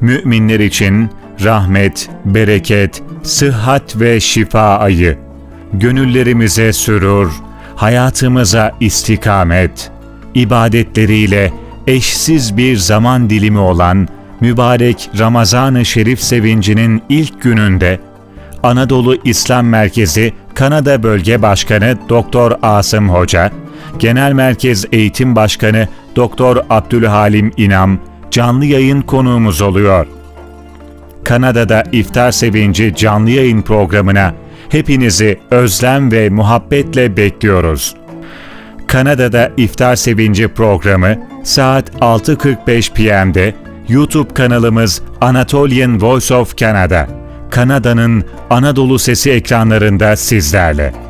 Müminler için rahmet, bereket, sıhhat ve şifa ayı. Gönüllerimize sürur, hayatımıza istikamet, ibadetleriyle eşsiz bir zaman dilimi olan mübarek Ramazan-ı Şerif sevincinin ilk gününde Anadolu İslam Merkezi Kanada Bölge Başkanı Doktor Asım Hoca, Genel Merkez Eğitim Başkanı Doktor Abdülhalim İnam canlı yayın konuğumuz oluyor. Kanada'da İftar Sevinci canlı yayın programına hepinizi özlem ve muhabbetle bekliyoruz. Kanada'da İftar Sevinci programı saat 6.45 PM'de YouTube kanalımız Anatolian Voice of Canada, Kanada'nın Anadolu Sesi ekranlarında sizlerle.